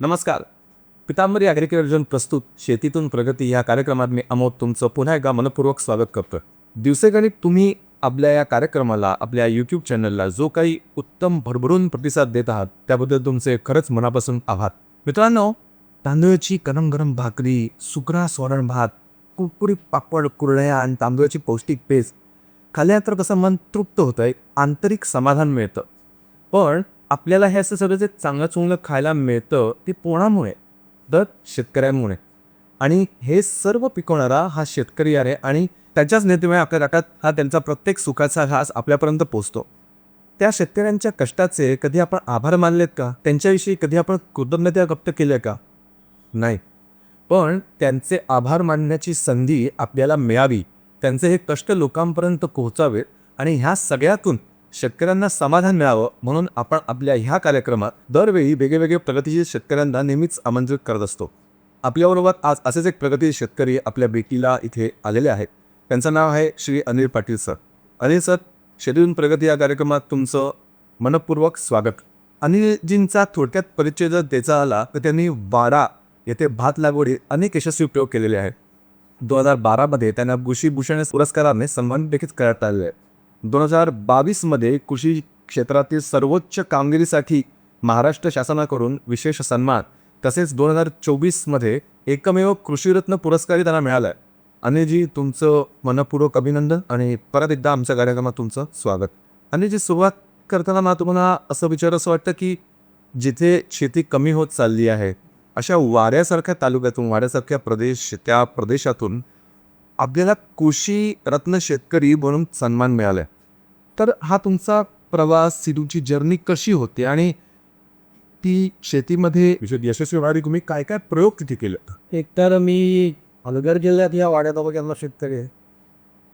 नमस्कार. पितांबरी ॲग्रिकल्चर प्रस्तुत शेतीतून प्रगती या कार्यक्रमात मी अमोद तुमचं पुन्हा एकदा मनपूर्वक स्वागत करतो दिवसेगणिक तुम्ही आपल्या या कार्यक्रमाला आपल्या यूट्यूब चॅनलला जो काही उत्तम भरभरून प्रतिसाद देत आहात त्याबद्दल तुमचे खरंच मनापासून आभार. मित्रांनो तांदूळाची गरम गरम भाकरी सुकरा स्वरण भात कुरकुरी पापड कुरड्या आणि तांदूळाची पौष्टिक पेस्ट खाल्ल्यानंतर कसं मन तृप्त होतं एक आंतरिक समाधान मिळतं. पण आपल्याला हे असं सगळं जे चांगलं चुंगलं खायला मिळतं ते कोणामुळे तर शेतकऱ्यांमुळे. आणि हे सर्व पिकवणारा हा शेतकरी आहे आणि त्याच्याच नेतेमुळे आपल्या गटात हा त्यांचा प्रत्येक सुखाचा घास आपल्यापर्यंत पोचतो. त्या शेतकऱ्यांच्या कष्टाचे कधी आपण आभार मानलेत का? त्यांच्याविषयी कधी आपण कृतज्ञता व्यक्त केल्या का? नाही. पण त्यांचे आभार मानण्याची संधी आपल्याला मिळावी त्यांचे हे कष्ट लोकांपर्यंत पोहोचावेत आणि ह्या सगळ्यातून शेतकऱ्यांना समाधान मिळावं म्हणून आपण आपल्या ह्या कार्यक्रमात दरवेळी वेगवेगळे प्रगतीशील शेतकऱ्यांना नेहमीच आमंत्रित करत असतो. आपल्याबरोबर आज असेच एक प्रगतीशील शेतकरी आपल्या बेटीला इथे आलेले आहेत. त्यांचं नाव आहे श्री अनिल पाटील सर. अनिल सर शेतीतून प्रगती या कार्यक्रमात तुमचं मनपूर्वक स्वागत. अनिलजींचा थोडक्यात परिचय जर द्यायचा आला तर त्यांनी बारा येथे भात लागवडीत अनेक यशस्वी प्रयोग केलेले आहेत. दोन हजार बारामध्ये त्यांना भूषण पुरस्काराने सन्मान देखील करण्यात आलेले आहे दोन हजार बावीसमध्ये कृषी क्षेत्रातील सर्वोच्च कामगिरीसाठी महाराष्ट्र शासनाकडून विशेष सन्मान. तसेच दोन हजार चोवीसमध्ये एकमेव कृषीरत्न पुरस्कारही त्यांना मिळाला. आहे अनिलजी तुमचं मनपूर्वक अभिनंदन आणि परत एकदा आमच्या कार्यक्रमात तुमचं स्वागत. अनिलजी सुरुवात करताना मला तुम्हाला असं विचार असं वाटतं की जिथे शेती कमी होत चालली आहे अशा वाऱ्यासारख्या तालुक्यातून वाऱ्यासारख्या प्रदेश त्या प्रदेशातून आपल्याला कृषी रत्न शेतकरी म्हणून सन्मान मिळाला तर हा तुमचा प्रवास ही तुमची जर्नी कशी होती आणि ती शेतीमध्ये यशस्वी होणारी तुम्ही काय काय प्रयोग तिथे केले? एकतर मी पालघर जिल्ह्यात या वाड्या तालुक्यातला शेतकरी आहे.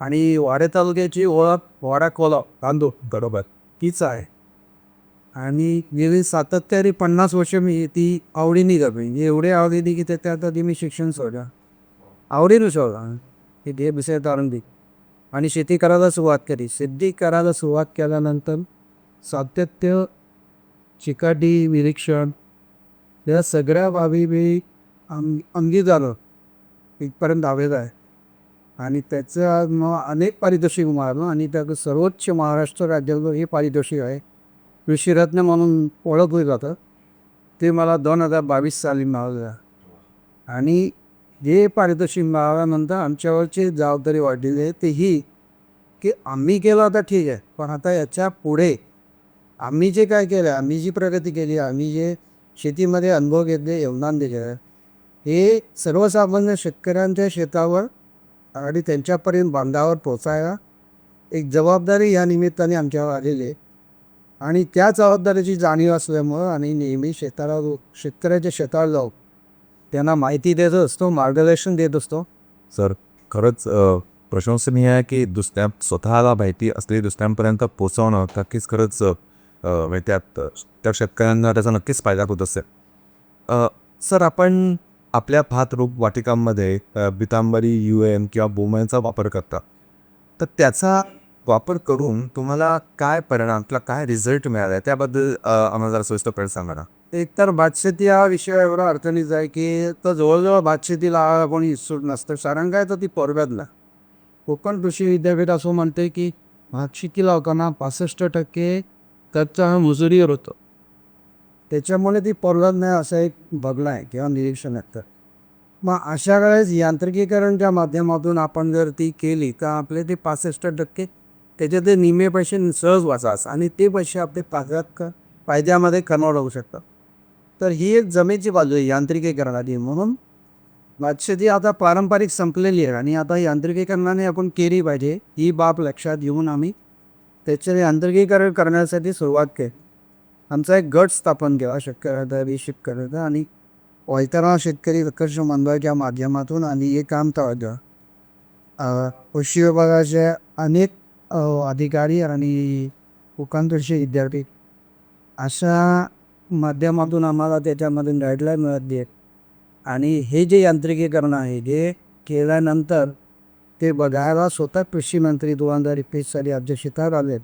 आणि वाड्या तालुक्याची ओळख वाडा कोला तांदूळ. बरोबर. तीच आहे. आणि गेली सातत्याने पन्नास वर्ष मी ती आवडीने करते एवढे आवडीने की त्याच्यात आधी मी शिक्षण सोडलं. आवडीनं सोडलं. हे ते विषय तारून आणि शेती करायला सुरुवात केली शेती करायला सुरुवात केल्यानंतर सातत्य चिकाटी निरीक्षण या सगळ्या बाबी मी अंग अंगी झालं इथपर्यंत हवेत आहे. आणि त्याचं मग अनेक पारितोषिक मिळालं आणि त्या सर्वोच्च महाराष्ट्र राज्याचं हे पारितोषिक आहे. कृषीरत्न म्हणून ओळखलं जातं. ते मला दोन हजार बावीस साली मिळालं. आणि हे पारितोषिक मिळाल्यानंतर आमच्यावरची जबाबदारी वाढलेली आहे ते ही की आम्ही केलं आता ठीक आहे. पण आता याच्यापुढे आम्ही जे काय केलं आम्ही जी प्रगती केली आम्ही जे शेतीमध्ये अनुभव घेतले योगदान दिले हे सर्वसामान्य शेतकऱ्यांच्या शेतावर आणि त्यांच्यापर्यंत बांधावर पोचायला एक जबाबदारी या निमित्ताने आमच्यावर आलेली आहे. आणि त्या जबाबदारीची जाणीव असल्यामुळं आणि नेहमी शेताला शेतकऱ्याच्या शेतावर जाऊ. त्यांना माहिती देत असतो मार्गदर्शन देत असतो. सर खरंच प्रशंसनीय आहे की दुसऱ्या स्वतःला माहिती असलेली दुसऱ्यांपर्यंत पोचवणं नक्कीच खरंच म्हणजे त्यात त्या शेतकऱ्यांना त्याचा नक्कीच फायदा होत असेल. सर आपण आपल्या भात रोप वाटिकांमध्ये बितांबरी यू एम किंवा बोमांचा वापर करता. तर त्याचा वापर करून तुम्हाला काय परिणाम किंवा काय रिझल्ट मिळाला आहे त्याबद्दल आम्हाला जरा सविस्तरपणे सांगा ना. एकतर भातशेती हा विषय एवढा अडचणीच आहे की तर जवळजवळ भातशेतीला कोणी इच्छुक नसतं कारण काय? तर ती परब्यातला. कोकण कृषी विद्यापीठ असं म्हणते की भातशेती लावताना पासष्ट टक्के त्याचा हा मजुरीवर होतो. त्याच्यामुळे ती परवडत नाही असं एक बघणं आहे किंवा निरीक्षण आहे. तर मग अशा वेळेस यांत्रिकीकरणच्या माध्यमातून आपण जर ती केली तर आपले ते पासष्ट टक्के त्याचे ते निम्मे पैसे सहज वाचास आणि ते पैसे आपले पात्रात फायद्यामध्ये कन्वर्ट होऊ शकतात. तर ही एक जमेची बाजू आहे यांत्रिकीकरणाची. म्हणून भातशेती आता पारंपरिक संपलेली आहे आणि आता यांत्रिकीकरणाने आपण केली पाहिजे ही बाब लक्षात घेऊन आम्ही त्याचे यांत्रिकीकरण करण्यासाठी सुरुवात केली. आमचा एक गट स्थापन केला शेतकऱ्याचा रिशिप करायचा आणि वैतरा शेतकरी उत्कर्ष मंडळाच्या माध्यमातून आणि हे काम चालतं कृषी विभागाचे अनेक अधिकारी आणि कोकण कृषी विद्यापीठ अशा माध्यमातून आम्हाला त्याच्यामधून गाईडलाईन मिळत दे आणि हे जे यांत्रिकीकरण आहे जे केल्यानंतर ते बघायला स्वतः कृषी मंत्री दोन हजार एकवीस साली आमच्या शेतात आले.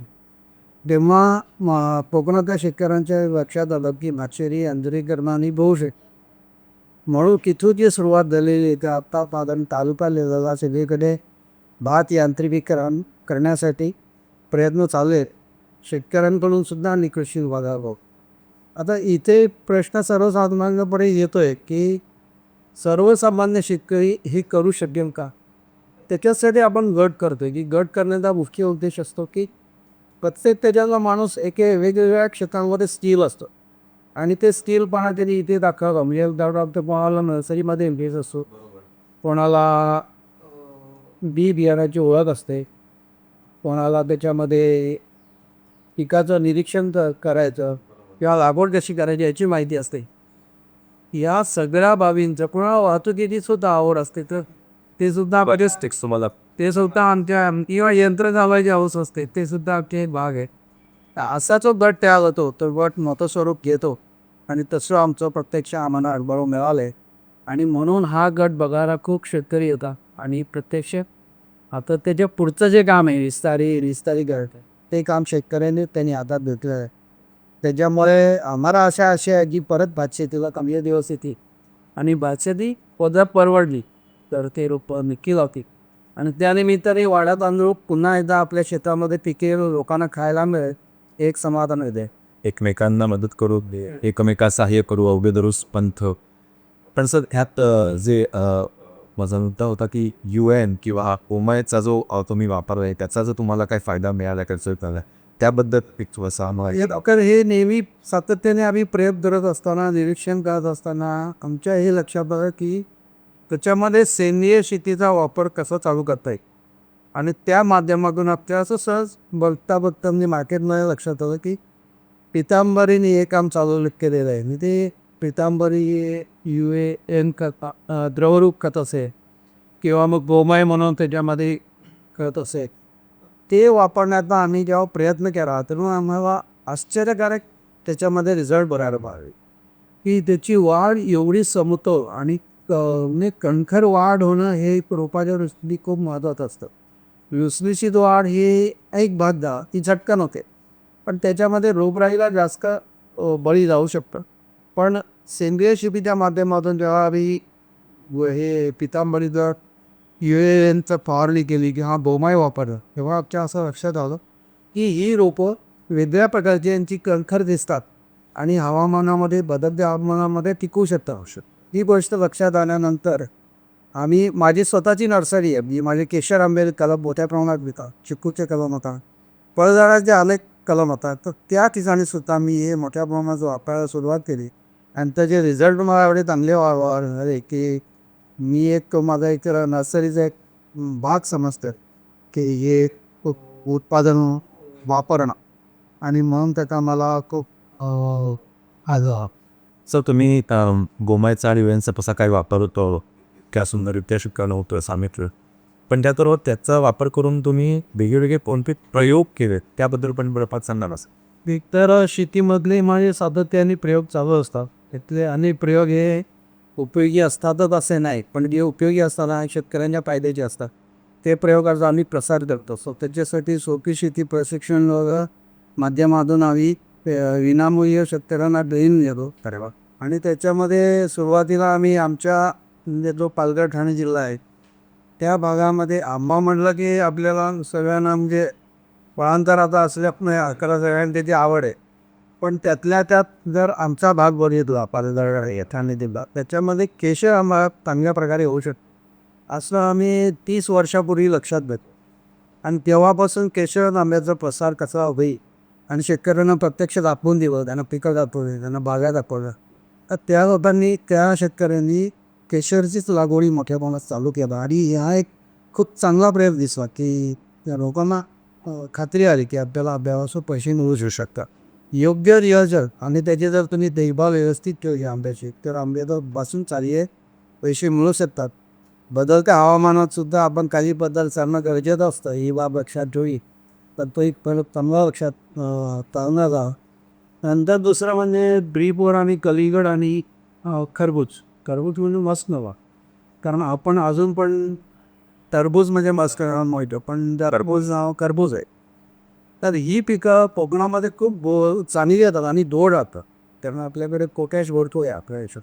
तेव्हा म- कोकणातल्या शेतकऱ्यांच्या लक्षात आलं की भातशेरी यांत्रिकरणाने बहु शक म्हणून तिथून जी सुरुवात झालेली आहे ते आत्ता साधारण तालुका लेवलला सगळीकडे भात यांत्रिकीकरण करण्यासाठी प्रयत्न चालू आहेत. शेतकऱ्यांकडून सुद्धा आणि कृषी विभागाकडून आता इथे प्रश्न सर्वसाधारणपणे येतो आहे की सर्वसामान्य शेतकरी हे करू शकेल का? त्याच्यासाठी आपण गट करतो आहे की गट करण्याचा मुख्य उद्देश असतो की प्रत्येक त्याच्यातला माणूस एके वेगवेगळ्या क्षेत्रांमध्ये स्किल असतो. आणि ते स्किल पणा त्यांनी इथे दाखवलं. म्हणजे उदाहरणार्थ कोणाला नर्सरीमध्ये इंटरेस्ट असतो. कोणाला बी बियाण्याची ओळख असते. कोणाला त्याच्यामध्ये पिकाचं निरीक्षण करायचं. किंवा लागवड कशी करायची याची माहिती असते. या सगळ्या बाबींचं कोणाला वाहतुकीची सुद्धा आवड असते तर ते सुद्धा टेक्स्ट तुम्हाला. ते सुद्धा आमच्या किंवा यंत्र चालवायची हौस असते ते सुद्धा आमचे एक भाग आहे. असा जो गट तयार होतो तो गट मोठं स्वरूप घेतो आणि तसं आमचं प्रत्यक्ष आम्हाला अनुभव मिळालं. आहे आणि म्हणून हा गट बघायला खूप शेतकरी येतात आणि प्रत्यक्ष आता त्याच्या पुढचं जे काम आहे विस्तारी विस्तारी गट ते काम शेतकऱ्यांनी त्यांनी हातात घेतलं आहे. त्याच्यामुळे आम्हाला अशा अशा आहे की परत भातशेतीला कमी दिवस येतील. आणि भातशेती पदर परवडली तर ते रोपं नक्की लावतील. आणि त्यानिमित्ताने वाडा तांदूळ पुन्हा एकदा आपल्या शेतामध्ये पिके लोकांना खायला मिळेल एक समाधान येते एकमेकांना मदत करू एकमेका सहाय्य करू अवघे दरुस पंथ. पण सर ह्यात जे माझा मुद्दा होता की यू एन किंवा ओमायचा जो तुम्ही वापर आहे त्याचा जर तुम्हाला काय फायदा मिळाला का त्याबद्दल एक थोडासा हे डॉक्टर हे नेहमी सातत्याने आम्ही प्रयोग करत असताना निरीक्षण करत असताना आमच्या हे लक्षात आलं की त्याच्यामध्ये सेंद्रिय शेतीचा वापर कसा चालू करता येईल. आणि त्या माध्यमातून आपल्या असं सहज बघता बघता म्हणजे मार्केटमध्ये लक्षात आलं की पितांबरीने हे काम चालू केलेलं आहे. म्हणजे ते पितांबरी यू ए एन खत द्रवरूप खत असे किंवा मग गोमाय म्हणून त्याच्यामध्ये खत असेल. ते वापरण्याचा आम्ही जेव्हा प्रयत्न केला तेव्हा आम्हाला आश्चर्यकारक त्याच्यामध्ये रिझल्ट बघायला पाहिजे की त्याची वाढ एवढी समतोल आणि क- म्हणजे कणखर वाढ होणं हे रोपाच्या दृष्टीने खूप महत्त्वाचं असतं. विसलिशीत वाढ ही एक भागदा ती झटकन होते. पण त्याच्यामध्ये रोगराईला जास्त बळी जाऊ शकतं. पण सेंद्रिय शेतीच्या माध्यमातून जेव्हा आम्ही हे पितांबरीचं यू एनचं फवारणी केली किंवा बोमाय वापरलं. तेव्हा आमच्या असं लक्षात आलं की ही रोपं वेगळ्या प्रकारची यांची कणखर दिसतात आणि हवामानामध्ये बदलत्या हवामानामध्ये टिकू शकतात औषध ही गोष्ट लक्षात आल्यानंतर आम्ही माझी स्वतःची नर्सरी आहे. मी माझे केशर आंबे कलम मोठ्या प्रमाणात विकतात. चिकूचे कलम होता फळझाडाचे अनेक कलम होता तर त्या ठिकाणी सुद्धा मी हे मोठ्या प्रमाणात वापरायला सुरुवात केली. आणि त्याचे रिझल्ट मला एवढे चांगले वा- वा- झाले की मी एक माझा एक नर्सरीचा एक भाग समजतं की हे खूप उत्पादन वापरणं. आणि म्हणून त्याचा मला खूप अं, आलं सर तुम्ही गोमायचा आणि वेळेचा कसा काय वापर होतो? क्या सुंदररित्या शिकवणं होतं सामित्र पण त्याबरोबर त्याचा वापर करून तुम्ही वेगवेगळे कोणते प्रयोग केले त्याबद्दल पण बरं सांगणार असं तर शेतीमधले माझे सातत्याने प्रयोग चालू असतात. त्यातले अनेक प्रयोग हे उपयोगी असतातच असे नाही पण जे उपयोगी असतात शेतकऱ्यांच्या फायद्याचे असतात. ते प्रयोगाचा आम्ही प्रसार करतो. सो त्याच्यासाठी सोपी शेती प्रशिक्षण माध्यमातून आम्ही विनामूल्य शेतकऱ्यांना ट्रेन देतो. आणि त्याच्यामध्ये सुरुवातीला आम्ही आमच्या म्हणजे जो पालघर ठाणे जिल्हा आहे त्या भागामध्ये आंबा म्हटलं की आपल्याला सगळ्यांना म्हणजे फळांतर आता असल्यामुळे अकरा सगळ्यांना त्याची आवड आहे. पण त्यातल्या त्यात जर आमचा भाग बघितला पालघर हे ठाणे त्याच्यामध्ये केशर आंबा चांगल्या प्रकारे होऊ शकतो. असं आम्ही तीस वर्षापूर्वी लक्षात घेतो. आणि तेव्हापासून केशर आंब्याचा प्रसार कसा होईल आणि शेतकऱ्यांना प्रत्यक्ष दाखवून दिलं त्यांना पिकं दाखवली त्यांना बागा दाखवल्या तर त्या लोकांनी त्या शेतकऱ्यांनी केशरचीच लागवडी मोठ्या प्रमाणात चालू केला. आणि हा एक खूप चांगला प्रयोग दिसला की त्या लोकांना खात्री आली की आपल्याला अभ्यासावर पैसे मिळू शकतात. योग्य नियोजन आणि त्याची जर तुम्ही देखभाल व्यवस्थित ठेवली आंब्याची तर आंब्याचं बसून चालिये पैसे मिळू शकतात. बदलत्या हवामानात सुद्धा आपण काही बदल करणं गरजेचं असतं. ही बाब लक्षात ठेवी तर तो एक परत चांगला लक्षात चालणारा नंतर दुसरं म्हणजे ब्रीपवर आणि कलिगड आणि खरबूज. खरबूज म्हणजे मस्त नवा कारण आपण अजून पण टरबूज म्हणजे मस्त माहिती पण टरबूज नाव खरबूज आहे. तर ही पिकं कोकणामध्ये खूप बो चांगली येतात आणि दोड राहतात त्यामुळे आपल्याकडे कोकॅश भरतो आहे आपल्या याच्यात.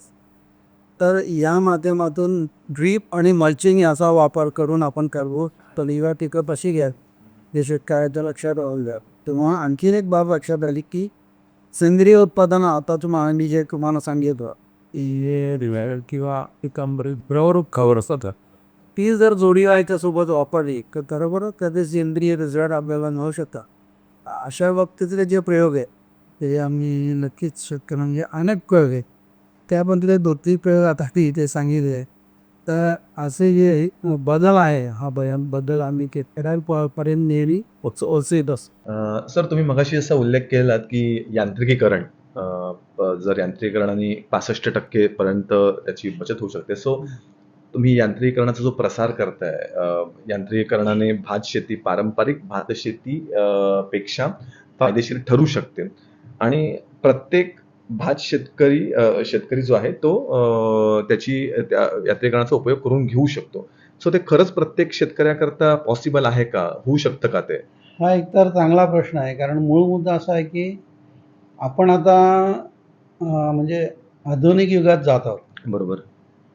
तर या माध्यमातून ड्रीप आणि मल्चिंग याचा वापर करून आपण करू तर ही पिकं कशी घ्या हे शेतकऱ्याच्या लक्षात राहून द्या. तेव्हा आणखीन एक बाब लक्षात आली की सेंद्रिय उत्पादन आता तुम्हाला मी जे तुम्हाला सांगितलं हे किंवा एकंदरीत बरोबर खबर असतात ती जर जोडी सोबत वापरली तर बरोबर कधी सेंद्रिय रिझल्ट आपल्याला मिळू शकतात अशा बाबतीतले जे प्रयोग आहे ते आम्ही नक्कीच शेतकऱ्यांना म्हणजे अनेक प्रयोग आहे त्याबद्दल दोन तीन प्रयोग आता ते सांगितले सांगितले तर असे जे बदल आहे हा बयान बदल आम्ही पर्यंत नेहमी पोच असतो सर तुम्ही मगाशी असा उल्लेख केलात की यांत्रिकीकरण जर यांत्रिकीकरणाने पासष्ट टक्के पर्यंत त्याची बचत होऊ शकते. सो तुम्ही यांत्रिकीकरणाचा जो प्रसार करताय अ, यांत्रिकीकरणाने भात शेती पारंपरिक भात शेती पेक्षा फायदेशीर ठरू शकते. आणि प्रत्येक भात शेतकरी शेतकरी जो आहे तो त्याची त्या यांत्रिकीकरणाचा उपयोग करून घेऊ शकतो. सो ते खरंच प्रत्येक शेतकऱ्याकरता पॉसिबल आहे का? होऊ शकतं का ते? हा एकतर चांगला प्रश्न आहे. कारण मूळ मुद्दा असा आहे की आपण आता म्हणजे आधुनिक युगात जात आहोत. बरोबर.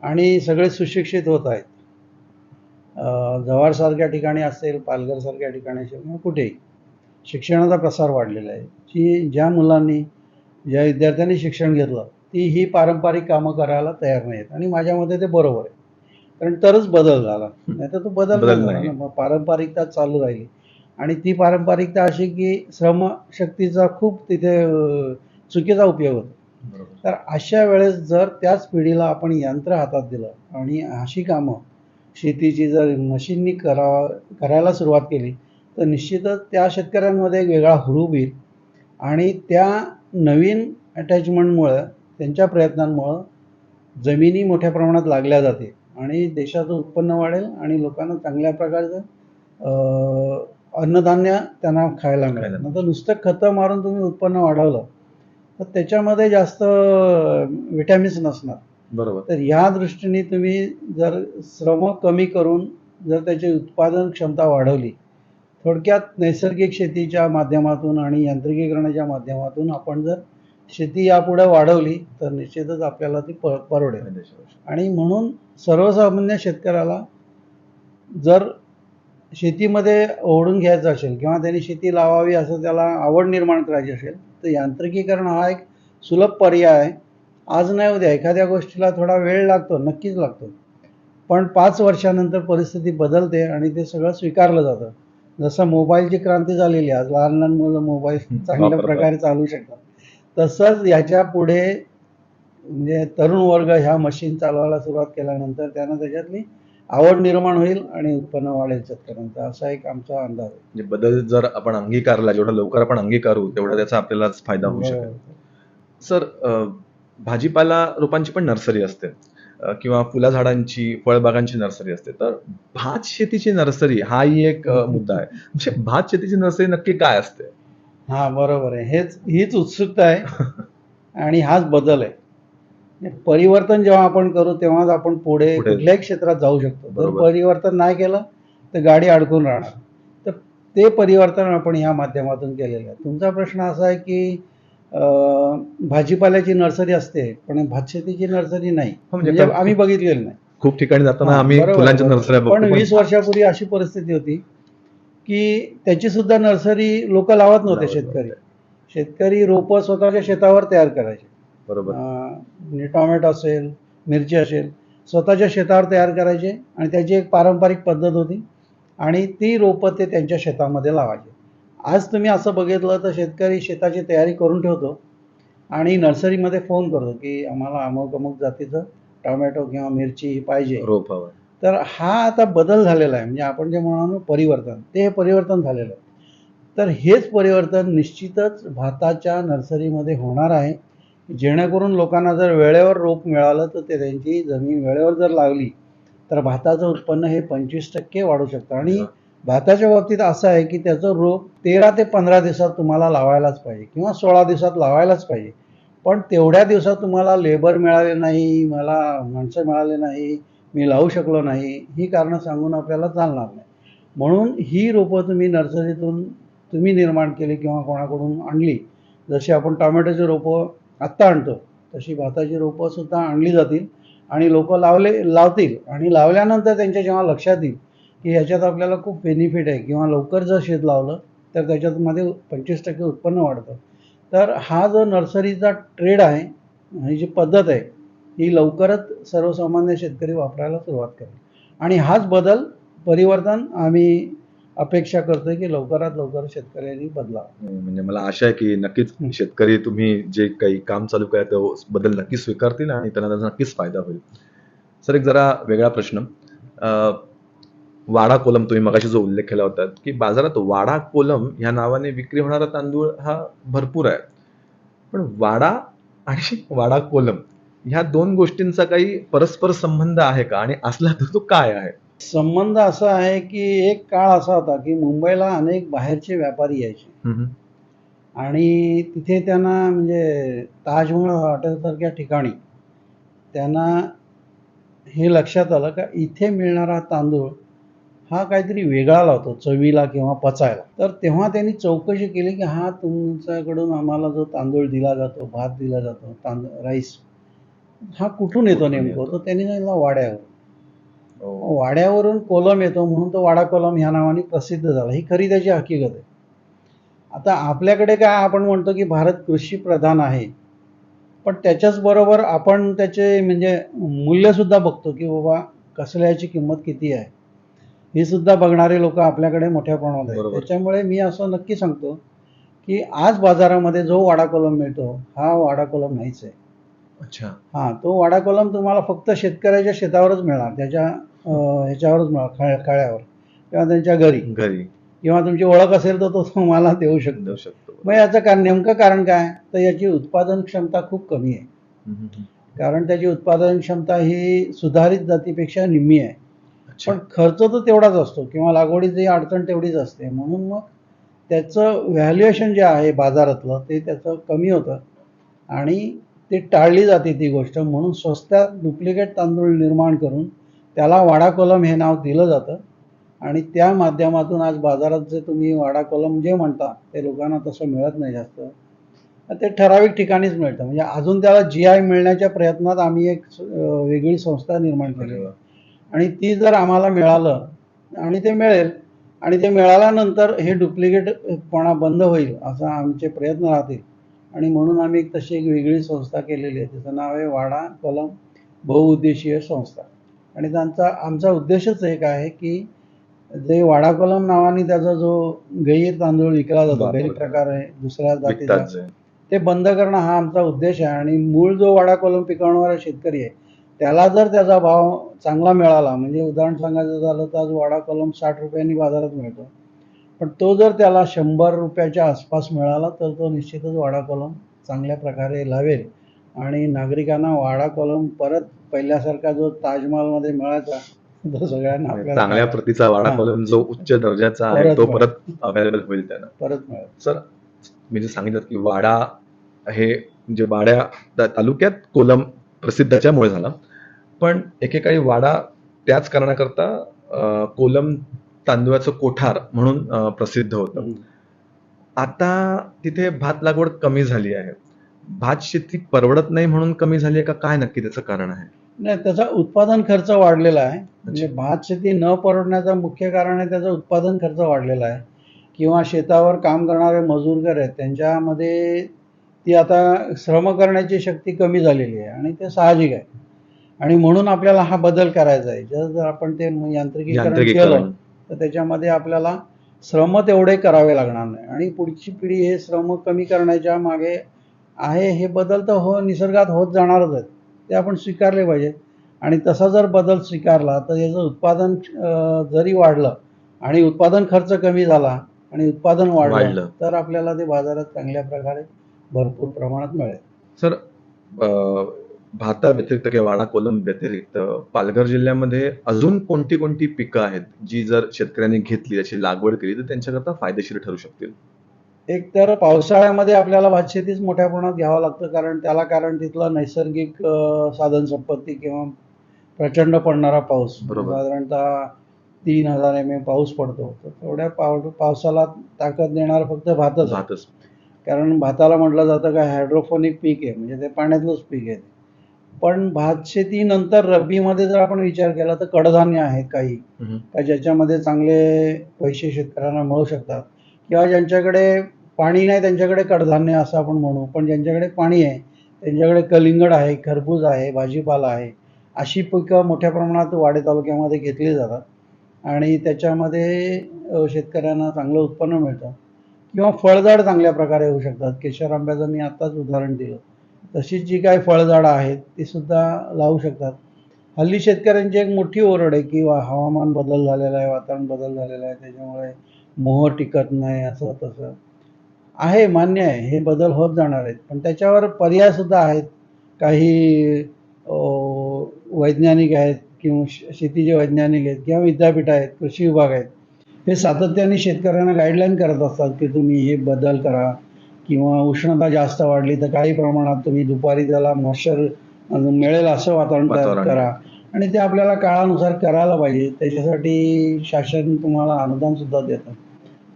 आणि सगळे सुशिक्षित होत आहेत. जव्हारसारख्या ठिकाणी असेल पालघरसारख्या ठिकाणी असेल किंवा कुठेही. शिक्षणाचा प्रसार वाढलेला आहे. जी ज्या मुलांनी ज्या विद्यार्थ्यांनी शिक्षण घेतलं ती ही पारंपरिक कामं करायला तयार नाहीत. आणि माझ्या मते ते बरोबर आहे. कारण तरच बदल झाला. नाही तर तो बदल झाला पारंपरिकता चालू राहिली. आणि ती पारंपरिकता अशी की श्रमशक्तीचा खूप तिथे चुकीचा उपयोग होतो. तर अशा वेळेस जर त्याच पिढीला आपण यंत्र हातात दिलं आणि अशी कामं शेतीची जर मशीननी करा करायला सुरुवात केली तर निश्चितच त्या शेतकऱ्यांमध्ये एक वेगळा हुरूप येईल. आणि त्या नवीन अटॅचमेंटमुळं त्यांच्या प्रयत्नांमुळं जमिनी मोठ्या प्रमाणात लागल्या जाते आणि देशाचं उत्पन्न वाढेल आणि लोकांना चांगल्या प्रकारचं अन्नधान्य त्यांना खायला मिळेल. नंतर नुसतं खतं मारून तुम्ही उत्पन्न वाढवलं तर त्याच्यामध्ये जास्त विटॅमिन्स नसणार. बरोबर. तर या दृष्टीने तुम्ही जर श्रम कमी करून जर त्याची उत्पादन क्षमता वाढवली थोडक्यात नैसर्गिक शेतीच्या माध्यमातून आणि यांत्रिकीकरणाच्या माध्यमातून आपण जर शेती यापुढे वाढवली तर निश्चितच आपल्याला ती पर परवडेल. आणि म्हणून सर्वसामान्य शेतकऱ्याला जर शेतीमध्ये ओढून घ्यायचं असेल किंवा त्यांनी शेती लावावी असं त्याला आवड निर्माण करायची असेल तर यांत्रिकीकरण हा एक सुलभ पर्याय आहे. आज नाही उद्या एखाद्या गोष्टीला थोडा वेळ लागतो नक्कीच लागतो. पण पाच वर्षानंतर परिस्थिती बदलते आणि ते सगळं स्वीकारलं जातं. जसं मोबाईलची क्रांती झालेली आज लहान लहान मुलं मोबाईल चांगल्या. प्रकारे चालू शकतात. तसंच याच्यापुढे म्हणजे तरुण वर्ग ह्या मशीन चालवायला सुरुवात केल्यानंतर त्यांना त्याच्यातली आवड निर्माण होईल आणि उत्पन्न वाढेल शेतकऱ्यांचा. असा एक आमचा अंदाज आहे. म्हणजे बदल जर आपण अंगीकारला जेवढा लवकर आपण अंगीकारू तेवढा त्याचा आपल्याला फायदा होऊ शकेल. सर अ, भाजीपाला रोपांची पण नर्सरी असते. अ, किंवा फुला झाडांची फळबागांची नर्सरी असते. तर भात शेतीची नर्सरी हाही एक अ, मुद्दा आहे. म्हणजे भात शेतीची नर्सरी नक्की काय असते? हा बरोबर आहे. हेच हीच उत्सुकता आहे. आणि हाच बदल आहे. परिवर्तन जेव्हा आपण करू तेव्हाच आपण पुढे. कुठल्याही क्षेत्रात जाऊ शकतो. जर. परिवर्तन नाही केलं तर गाडी अडकून राहणार. तर ते परिवर्तन आपण ह्या माध्यमातून केलेलं आहे. तुमचा प्रश्न असा आहे की भाजीपाल्याची नर्सरी असते पण भातशेतीची नर्सरी नाही. हो, म्हणजे म्हणजे आम्ही बघितलेलं नाही. खूप ठिकाणी जाताना आम्ही फुलांच्या. नर्सऱ्या पण वीस वर्षापूर्वी अशी परिस्थिती होती की त्याची सुद्धा नर्सरी लोक लावत नव्हते शेतकरी. शेतकरी रोपं स्वतःच्या शेतावर तयार करायचे. बरोबर. म्हणजे टोमॅटो असेल मिरची असेल स्वतःच्या शेतावर तयार करायचे आणि त्याची एक पारंपरिक पद्धत होती आणि ती रोपं ते त्यांच्या शेतामध्ये लावायचे. आज तुम्ही असं बघितलं तर शेतकरी शेताची तयारी करून ठेवतो आणि नर्सरीमध्ये फोन करतो की आम्हाला अमुक अमुक जातीचं टोमॅटो किंवा मिरची पाहिजे. रोप हवं. तर हा आता बदल झालेला आहे. म्हणजे आपण जे म्हणालो परिवर्तन ते हे परिवर्तन झालेलं आहे. तर हेच परिवर्तन निश्चितच भाताच्या नर्सरीमध्ये होणार आहे. जेणेकरून लोकांना जर वेळेवर रोप मिळालं तर ते त्यांची जमीन वेळेवर जर लागली तर भाताचं उत्पन्न हे पंचवीस टक्के वाढू शकतं. आणि भाताच्या बाबतीत असं आहे की त्याचं रोप तेरा ते पंधरा दिवसात तुम्हाला लावायलाच पाहिजे किंवा सोळा दिवसात लावायलाच पाहिजे. पण तेवढ्या दिवसात तुम्हाला लेबर मिळाले नाही मला माणसं मिळाले नाही मी लावू शकलो नाही ही कारणं सांगून आपल्याला चालणार नाही. म्हणून ही रोपं तुम्ही नर्सरीतून तुम्ही निर्माण केली किंवा कोणाकडून आणली जशी आपण टोमॅटोची रोपं आत्ता आणतो. तशी भाताची रोपं सुद्धा आणली जातील आणि लोक लावले लावतील आणि लावल्यानंतर त्यांच्या जेव्हा लक्षात येईल की ह्याच्यात आपल्याला खूप बेनिफिट आहे किंवा लवकर जर शेत लावलं तर त्याच्यामध्ये पंचवीस टक्के उत्पन्न वाढतं. तर हा जो नर्सरीचा ट्रेड आहे ही जी पद्धत आहे ही लवकरच सर्वसामान्य शेतकरी वापरायला सुरुवात करेल. आणि हाच बदल परिवर्तन आम्ही अपेक्षा करतोय की लवकरात लवकर शेतकऱ्यांनी बदलावा. म्हणजे मला आशा आहे की नक्कीच शेतकरी तुम्ही जे काही काम चालू करा तो बदल नक्कीच स्वीकारतील आणि त्यांना त्याचा नक्कीच फायदा होईल. सर एक जरा वेगळा प्रश्न. अं, वाडा कोलम तुम्ही मगाशी जो उल्लेख केला होता की बाजारात वाडा कोलम ह्या नावाने विक्री होणारा तांदूळ हा भरपूर आहे. पण वाडा आणि वाडा कोलम ह्या दोन गोष्टींचा काही परस्पर संबंध आहे का? आणि असला तर तो काय आहे? संबंध असा आहे की एक काळ असा होता की मुंबईला अनेक बाहेरचे व्यापारी यायचे. आणि तिथे त्यांना म्हणजे ताजमहल हॉटेलसारख्या ठिकाणी त्यांना हे लक्षात आलं का इथे मिळणारा तांदूळ हा काहीतरी वेगळा लावतो चवीला किंवा पचायला तर तेव्हा त्यांनी चौकशी केली की हा तुमच्याकडून आम्हाला जो तांदूळ दिला जातो भात दिला जातो तांदूळ राईस हा कुठून येतो नेमकं तर त्यांनी सांगितलं वाड्यावर. वाड्यावरून कोलम येतो म्हणून तो वाडा कोलम ह्या नावाने प्रसिद्ध झाला. ही खरी त्याची हकीकत आहे. आता आपल्याकडे काय आपण म्हणतो की भारत कृषी प्रधान आहे. पण त्याच्याच बरोबर आपण त्याचे म्हणजे मूल्यसुद्धा बघतो की बाबा कसल्याची किंमत किती आहे. ही सुद्धा बघणारे लोक आपल्याकडे मोठ्या प्रमाणात आहेत. त्याच्यामुळे मी असं नक्की सांगतो की आज बाजारामध्ये जो वाडा कोलम मिळतो हा वाडा कोलम नाहीच आहे. अच्छा. हां तो वाडा कोलम तुम्हाला फक्त शेतकऱ्याच्या शेतावरच मिळणार त्याच्या अं, ह्याच्यावरच मिळणार खळ खळ्यावर किंवा त्यांच्या घरी. घरी. किंवा तुमची ओळख असेल तर तो तुम्हाला देऊ शकतो. देऊ शकतो. मग याचं कारण नेमकं कारण काय? तर याची उत्पादन क्षमता खूप कमी आहे. हम्म, हम्म. कारण त्याची उत्पादन क्षमता ही सुधारित जातीपेक्षा निम्मी आहे. अच्छा. पण खर्च तर तेवढाच असतो किंवा लागवडीची अडचण तेवढीच असते. म्हणून मग त्याचं व्हॅल्युएशन जे आहे बाजारातलं ते त्याचं कमी होतं. आणि ते टाळली जाते ती गोष्ट. म्हणून स्वस्तात डुप्लिकेट तांदूळ निर्माण करून त्याला वाडा कोलम हे नाव दिलं जातं. आणि त्या माध्यमातून आज बाजारात जे तुम्ही वाडा कोलम जे म्हणता ते लोकांना तसं मिळत नाही जास्त. ते ठराविक ठिकाणीच मिळतं. म्हणजे अजून त्याला जी आय मिळण्याच्या प्रयत्नात आम्ही एक वेगळी संस्था निर्माण केली. आणि ती जर आम्हाला मिळालं आणि ते मिळेल आणि ते मिळाल्यानंतर हे डुप्लिकेटपणा बंद होईल असं आमचे प्रयत्न राहतील. आणि म्हणून आम्ही एक तशी एक वेगळी संस्था केलेली आहे. तिचं नाव आहे वाडा कलम बहुउद्देशीय संस्था. आणि त्यांचा आमचा उद्देशच एक आहे की जे वाडा कलम नावाने त्याचा जो गैर तांदूळ विकला जातो. गैरप्रकार आहे दुसऱ्या जातीचा ते बंद करणं हा आमचा उद्देश आहे. आणि मूळ जो वाडा कोलम पिकवणारा शेतकरी आहे त्याला जर त्याचा भाव चांगला मिळाला म्हणजे उदाहरण सांगायचं झालं तर आज वाडा कोलम साठ रुपयांनी बाजारात मिळतो. पण तो जर त्याला शंभर रुपयाच्या आसपास मिळाला तर तो निश्चितच वाडा कोलम चांगल्या प्रकारे लावेल आणि नागरिकांना वाडा कोलम परत पहिल्यासारखा जो ताजमहलमध्ये मिळायचा तो सगळ्यांना चांगल्या प्रतीचा वाडा. कॉलम जो उच्च दर्जाचा आहे तो. परत अवेलेबल होईल त्यांना परत मिळेल सर मी जे सांगितलं की वाडा हे जे वाड्या तालुक्यात कोलम प्रसिद्ध त्याच्यामुळे झाला पण एकेकाळी वाडा त्याच कारणाकरता कोलम तांदूळाचं कोठार म्हणून प्रसिद्ध होतं. आता तिथे भात लागवड कमी झाली आहे. भात शेती परवडत नाही म्हणून कमी झाली आहे का? काय नक्की त्याचं कारण आहे? नाही त्याचा उत्पादन खर्च वाढलेला आहे. म्हणजे भात शेती न परवडण्याचं मुख्य कारण आहे त्याचा उत्पादन खर्च वाढलेला आहे. किंवा शेतावर काम करणारे मजूरगर आहेत त्यांच्यामध्ये ती आता श्रम करण्याची शक्ती कमी झालेली आहे आणि ते साहजिक आहे. आणि म्हणून आपल्याला हा बदल करायचा आहे. जर जर आपण ते यांत्रिकीकरण. केलं तर त्याच्यामध्ये आपल्याला श्रम तेवढे करावे लागणार नाही. आणि पुढची पिढी हे श्रम कमी करण्याच्या मागे आहे हे बदल तर हो निसर्गात होत जाणारच आहेत. ते आपण स्वीकारले पाहिजे. आणि तसा जर बदल स्वीकारला तर याचं उत्पादन जरी वाढलं आणि उत्पादन खर्च कमी झाला आणि उत्पादन वाढलं. तर आपल्याला ते बाजारात चांगल्या प्रकारे भरपूर प्रमाणात मिळेल. सर भाता व्यतिरिक्त किंवा वाडा कोलम व्यतिरिक्त पालघर जिल्ह्यामध्ये अजून कोणती कोणती पिकं आहेत जी जर शेतकऱ्यांनी घेतली त्याची लागवड केली तर त्यांच्याकरता फायदेशीर ठरू शकतील? एक तर पावसाळ्यामध्ये आपल्याला भातशेतीच मोठ्या प्रमाणात घ्यावं लागतं कारण त्याला कारण तिथलं नैसर्गिक साधन संपत्ती किंवा प्रचंड पडणारा पाऊस. बरोबर. साधारणतः तीन हजार एम एम पाऊस पडतो. तर तेवढ्या पाव पावसाला ताकद देणार फक्त भातच. भातच. कारण भाताला म्हटलं जातं का हायड्रोफोनिक पीक आहे म्हणजे ते पाण्यातलंच पीक आहे. पण भात शेतीनंतर रब्बीमध्ये जर आपण विचार केला तर कडधान्य आहेत काही. का ज्याच्यामध्ये चांगले पैसे शेतकऱ्यांना मिळू शकतात. किंवा ज्यांच्याकडे पाणी नाही त्यांच्याकडे कडधान्य असं आपण म्हणू. पण ज्यांच्याकडे पाणी आहे त्यांच्याकडे कलिंगड आहे खरबूज आहे भाजीपाला आहे अशी पिकं मोठ्या प्रमाणात वाडे तालुक्यामध्ये घेतली जातात. आणि त्याच्यामध्ये शेतकऱ्यांना चांगलं उत्पन्न मिळतं. किंवा फळझाड चांगल्या प्रकारे होऊ शकतात. केशर आंब्याचं मी आत्ताच उदाहरण दिलं. तशीच जी काही फळझाडं आहेत ती सुद्धा लावू शकतात. हल्ली शेतकऱ्यांची एक मोठी ओरड आहे की वा- हवामान बदल झालेला आहे वातावरण बदल झालेला आहे त्याच्यामुळे मोह टिकत नाही असं तसं. आहे मान्य आहे हे बदल होत जाणार आहेत. पण त्याच्यावर पर्यायसुद्धा आहेत. काही वैज्ञानिक आहेत किंवा शेतीचे वैज्ञानिक आहेत किंवा विद्यापीठ आहेत कृषी विभाग आहेत. हे सातत्याने शेतकऱ्यांना गाईडलाईन करत असतात की तुम्ही हे बदल करा. किंवा उष्णता जास्त वाढली तर काही प्रमाणात तुम्ही दुपारी त्याला मॉइश्चर मिळेल असं वातावरण तयार. करा. आणि ते आपल्याला काळानुसार करायला पाहिजे. त्याच्यासाठी शासन तुम्हाला अनुदान सुद्धा देतं.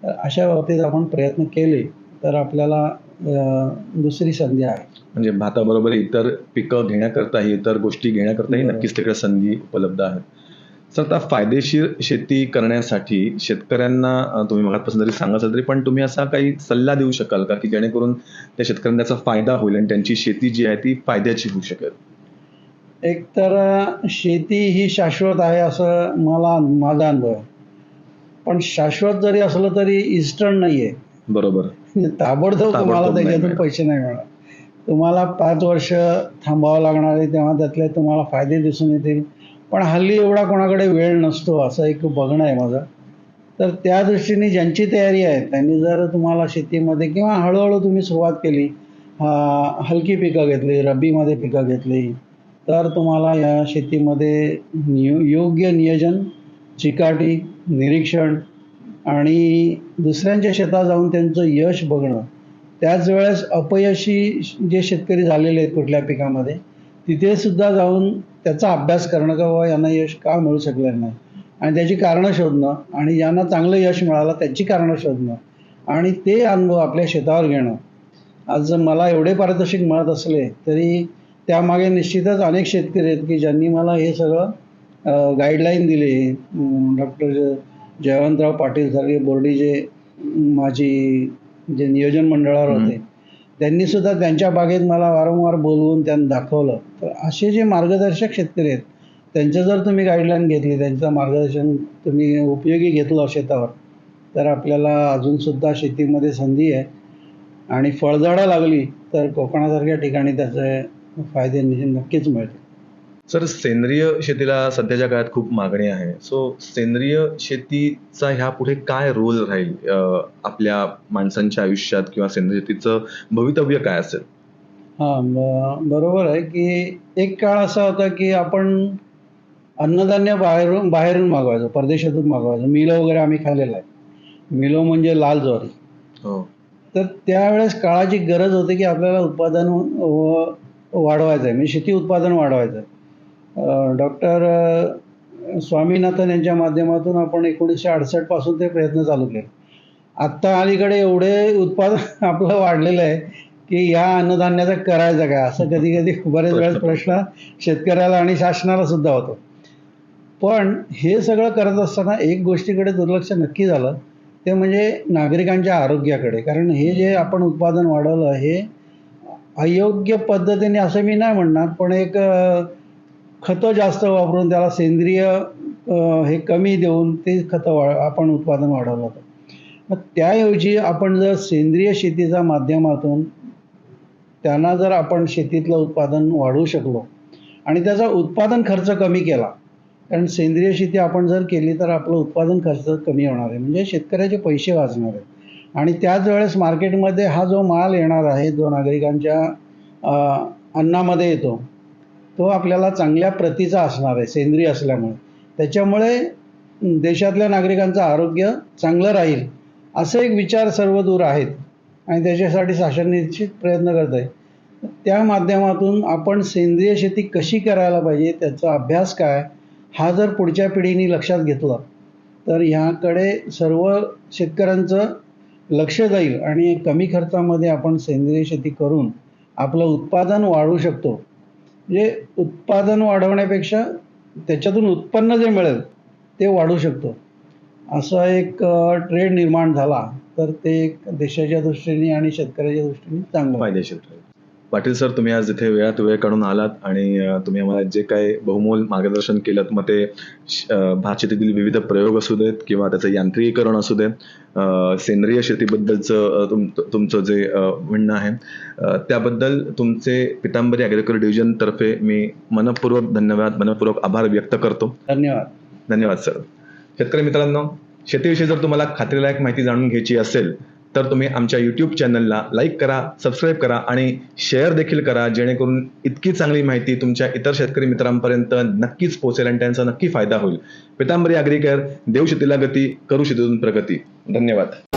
तर अशा बाबतीत आपण प्रयत्न केले तर आपल्याला दुसरी संधी आहे. म्हणजे भाताबरोबर इतर पिकं घेण्याकरताही इतर गोष्टी घेण्याकरताही. नक्कीच तिकडे संधी उपलब्ध आहेत. सर आता फायदेशीर शेती करण्यासाठी शेतकऱ्यांना तुम्ही मगापासून जरी सांगत असाल तरी पण तुम्ही असा काही सल्ला देऊ शकाल का की जेणेकरून त्या शेतकऱ्यांना त्याचा फायदा होईल आणि त्यांची शेती जी आहे ती फायद्याची होऊ शकेल? एक तर शेती ही शाश्वत आहे असं मला माझा अनुभव आहे. पण शाश्वत जरी असलं तरी इन्स्टंट नाही आहे बरोबर. ताबडतोब तुम्हाला त्याच्यातून. पैसे नाही मिळणार. तुम्हाला पाच वर्ष थांबावं लागणार आहे तेव्हा त्यातले तुम्हाला फायदे दिसून येतील. पण हल्ली एवढा कोणाकडे वेळ नसतो असं एक बघणं आहे माझं. तर त्या दृष्टीने ज्यांची तयारी आहे त्यांनी जर तुम्हाला शेतीमध्ये किंवा हळूहळू तुम्ही सुरुवात केली हलकी पिकं घेतली रब्बीमध्ये पिकं घेतली तर तुम्हाला या शेतीमध्ये नियो योग्य नियोजन चिकाटी निरीक्षण आणि दुसऱ्यांच्या शेतात जाऊन त्यांचं यश बघणं. त्याच वेळेस अपयशी जे शेतकरी झालेले आहेत कुठल्या पिकामध्ये तिथे सुद्धा जाऊन त्याचा अभ्यास करणं का बाबा यांना यश का मिळू शकलं नाही? आणि त्याची कारणं शोधणं आणि ज्यांना चांगलं यश मिळालं त्याची कारणं शोधणं आणि ते अनुभव आपल्या शेतावर घेणं. आज जर मला एवढे पारितोषिक मिळत असले तरी त्यामागे निश्चितच अनेक शेतकरी आहेत की ज्यांनी मला हे सगळं गाईडलाईन दिली. डॉक्टर जयवंतराव पाटील सारखे बोर्डीचे जे माझी जे नियोजन मंडळावर होते त्यांनी सुद्धा त्यांच्या बागेत मला वारंवार बोलवून त्यांना दाखवलं. तर असे जे मार्गदर्शक शेतकरी आहेत त्यांचं जर तुम्ही गाईडलाईन घेतली त्यांचं मार्गदर्शन तुम्ही उपयोगी घेतलं शेतावर तर आपल्याला अजूनसुद्धा शेतीमध्ये संधी आहे. आणि फळझाडं लागली तर कोकणासारख्या ठिकाणी त्याचे फायदे नक्कीच मिळतील. सर सेंद्रिय शेतीला सध्याच्या काळात खूप मागणी आहे. सो सेंद्रिय शेतीचा ह्या पुढे काय रोल राहील अं, आपल्या माणसांच्या आयुष्यात किंवा सेंद्रिय शेतीचं भवितव्य काय असेल? हां ब- बरोबर आहे की एक काळ असा होता की आपण अन्नधान्य बाहेरून बाहेरून मागवायचो परदेशातून मागवायचो. मिलो वगैरे आम्ही खाल्लेलं आहे. मिलो म्हणजे लाल ज्वारी. हो. तर त्यावेळेस काळाची गरज होती की आपल्याला उत्पादन व- वाढवायचं आहे. म्हणजे शेती उत्पादन वाढवायचं आहे. डॉक्टर स्वामीनाथन यांच्या माध्यमातून आपण एकोणीसशे अडुसष्टपासून ते प्रयत्न चालू केले. आत्ता अलीकडे एवढे उत्पादन आपलं वाढलेलं आहे की या अन्नधान्याचं करायचं काय? असं कधी कधी बरेच वेळेस प्रश्न. शेतकऱ्याला आणि शासनाला सुद्धा होतो. पण हे सगळं करत असताना एक गोष्टीकडे दुर्लक्ष नक्की झालं ते म्हणजे नागरिकांच्या आरोग्याकडे. कारण हे जे आपण उत्पादन वाढवलं हे अयोग्य पद्धतीने असं मी नाही म्हणणार पण एक खतं जास्त वापरून त्याला सेंद्रिय हे कमी देऊन ते खतं वा आपण उत्पादन वाढवलं होतं. मग त्याऐवजी आपण जर सेंद्रिय शेतीच्या माध्यमातून त्यांना जर आपण शेतीतलं उत्पादन वाढवू शकलो आणि त्याचा उत्पादन खर्च कमी केला कारण सेंद्रिय शेती आपण जर केली तर आपलं उत्पादन खर्च कमी होणार आहे. म्हणजे शेतकऱ्याचे पैसे वाचणार आहेत. आणि त्याच वेळेस मार्केटमध्ये हा जो माल येणार आहे जो नागरिकांच्या अन्नामध्ये येतो तो आपल्याला चांगल्या प्रतीचा असणार आहे सेंद्रिय असल्यामुळे. त्याच्यामुळे देशातल्या नागरिकांचं आरोग्य चांगलं राहील असे एक विचार सर्व दूर आहेत आणि त्याच्यासाठी शासन निश्चित प्रयत्न करत आहे. त्या माध्यमातून आपण सेंद्रिय शेती कशी करायला पाहिजे त्याचा अभ्यास काय हा जर पुढच्या पिढीने लक्षात घेतला तर ह्याकडे सर्व शेतकऱ्यांचं लक्ष जाईल आणि कमी खर्चामध्ये आपण सेंद्रिय शेती करून आपलं उत्पादन वाढवू शकतो. म्हणजे उत्पादन वाढवण्यापेक्षा त्याच्यातून उत्पन्न जे मिळेल ते वाढू शकतो. असा एक ट्रेड निर्माण झाला तर ते एक देशाच्या दृष्टीने आणि शेतकऱ्याच्या दृष्टीने चांगलं. फायदेशीर ठरेल. पाटील सर तुम्ही आज इथे वेळात वेळ काढून आलात आणि तुम्ही आम्हाला जे काही बहुमोल मार्गदर्शन केलं मग ते शेतीतील विविध प्रयोग असू देत किंवा त्याचं यांत्रिकीकरण असू दे अ, सेंद्रिय शेतीबद्दलचं तुम तुमचं जे म्हणणं आहे त्याबद्दल तुमचे पितांबरी ॲग्रिकल्चर डिव्हिजनतर्फे मी मनपूर्वक धन्यवाद मनपूर्वक आभार व्यक्त करतो. धन्यवाद. धन्यवाद सर. शेतकरी मित्रांनो शेतीविषयी जर तुम्हाला खात्रीलायक माहिती जाणून घ्यायची असेल तर तुम्ही आमच्या यूट्यूब चॅनलला लाईक करा सबस्क्राईब करा आणि शेअर देखील करा जेणेकरून इतकी चांगली माहिती तुमच्या इतर शेतकरी मित्रांपर्यंत नक्कीच पोहोचेल आणि त्यांचा नक्की फायदा होईल. पितांबरी अग्रिकेअर देऊ शेतीला गती करू शेतीतून प्रगती. धन्यवाद.